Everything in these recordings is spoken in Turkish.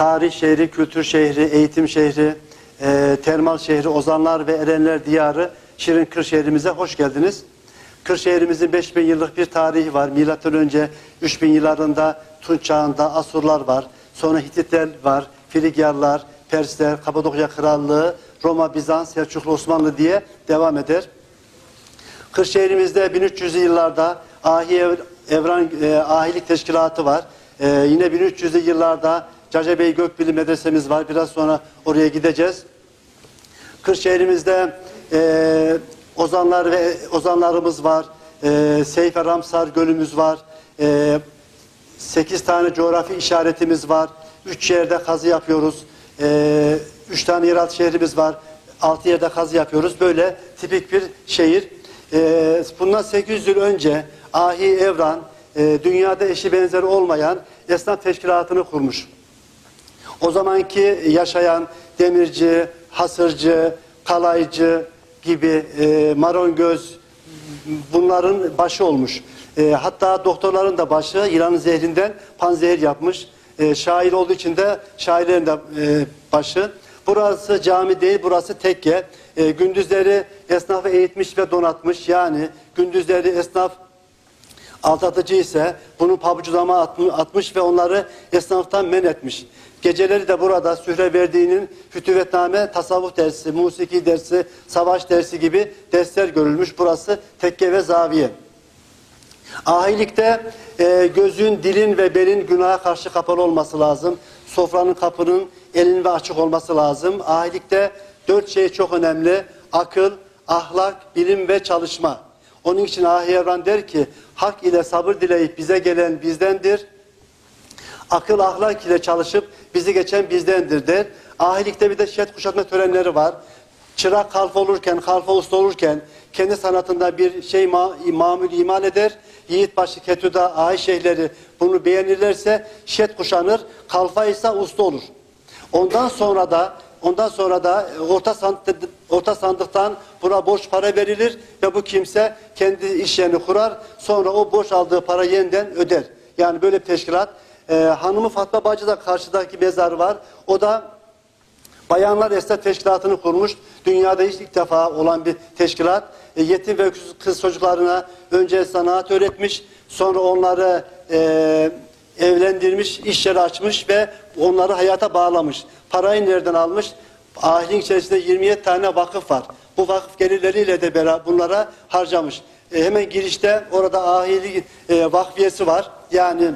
tarih şehri, kültür şehri, eğitim şehri, e, termal şehri, ozanlar ve erenler diyarı Şirin Kırşehir'imize hoş geldiniz. Kırşehir'imizin 5000 yıllık bir tarihi var. Milattan önce 3000 yıllarında Tunç çağında Asurlar var. Sonra Hititler var, Frigyarlar, Persler, Kapadokya Krallığı, Roma, Bizans, Selçuklu, Osmanlı diye devam eder. Kırşehir'imizde 1300'lü yıllarda Ahi Ev- Evran e, Ahilik Teşkilatı var. E, yine 1300'lü yıllarda Cacabey Gökbilim Medresemiz var. Biraz sonra oraya gideceğiz. Kırşehir'imizde e, ozanlar ve ozanlarımız var. E, Seyfe Ramsar Gölümüz var. E, 8 tane coğrafi işaretimiz var. 3 yerde kazı yapıyoruz. 3 tane yeraltı şehrimiz var. 6 yerde kazı yapıyoruz. Böyle tipik bir şehir. E, bundan 800 yıl önce Ahi Evran e, dünyada eşi benzeri olmayan esnaf teşkilatını kurmuş. O zamanki yaşayan demirci, hasırcı, kalaycı gibi e, marongöz bunların başı olmuş. E, hatta doktorların da başı yılanın zehrinden panzehir yapmış. E, şair olduğu için de şairlerin de e, başı. Burası cami değil, burası tekke. E, gündüzleri esnafı eğitmiş ve donatmış. Yani gündüzleri esnaf aldatıcı ise bunu pabucudama atm- atmış ve onları esnaftan men etmiş. Geceleri de burada Sühre Verdi'nin fütüvetname, tasavvuf dersi, musiki dersi, savaş dersi gibi dersler görülmüş. Burası tekke ve zaviye. Ahilikte e, gözün, dilin ve belin günaha karşı kapalı olması lazım. Sofranın kapının elin ve açık olması lazım. Ahilikte dört şey çok önemli. Akıl, ahlak, bilim ve çalışma. Onun için Ahi Evran der ki, hak ile sabır dileyip bize gelen bizdendir. Akıl ahlak ile çalışıp bizi geçen bizdendir der. Ahilikte bir de şet kuşatma törenleri var. Çırak kalfa olurken, kalfa usta olurken kendi sanatında bir şey ma mamül imal eder. Yiğitbaşı Ketüda, ahi şeyhleri bunu beğenirlerse şet kuşanır. Kalfa ise usta olur. Ondan sonra da ondan sonra da e, orta sandık, orta sandıktan buna borç para verilir ve bu kimse kendi iş yerini kurar. Sonra o borç aldığı para yeniden öder. Yani böyle bir teşkilat. Ee, hanımı Fatma Bacı da karşıdaki mezar var. O da Bayanlar Esnaf Teşkilatı'nı kurmuş. Dünyada hiç ilk defa olan bir teşkilat. E, yetim ve kız çocuklarına önce sanat öğretmiş. Sonra onları e, evlendirmiş, iş yeri açmış ve onları hayata bağlamış. Parayı nereden almış? Ahilik içerisinde 27 tane vakıf var. Bu vakıf gelirleriyle de beraber bunlara harcamış. E, hemen girişte orada ahilik e, vakfiyesi var. Yani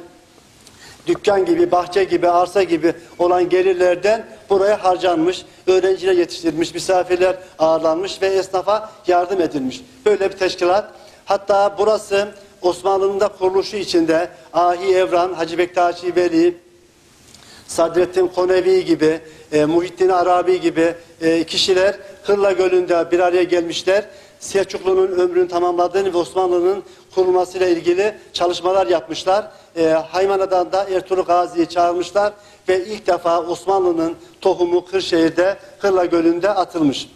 dükkan gibi, bahçe gibi, arsa gibi olan gelirlerden buraya harcanmış, öğrenciler yetiştirilmiş, misafirler ağırlanmış ve esnafa yardım edilmiş. Böyle bir teşkilat. Hatta burası Osmanlı'nın da kuruluşu içinde Ahi Evran, Hacı Bektaşi Veli, Sadrettin Konevi gibi, e, Muhittin Arabi gibi e, kişiler Hırla Gölü'nde bir araya gelmişler. Selçuklu'nun ömrünü tamamladığını ve Osmanlı'nın kurulmasıyla ilgili çalışmalar yapmışlar. E, Haymana'dan da Ertuğrul Gazi'yi çağırmışlar ve ilk defa Osmanlı'nın tohumu Kırşehir'de Hırla Gölü'nde atılmış.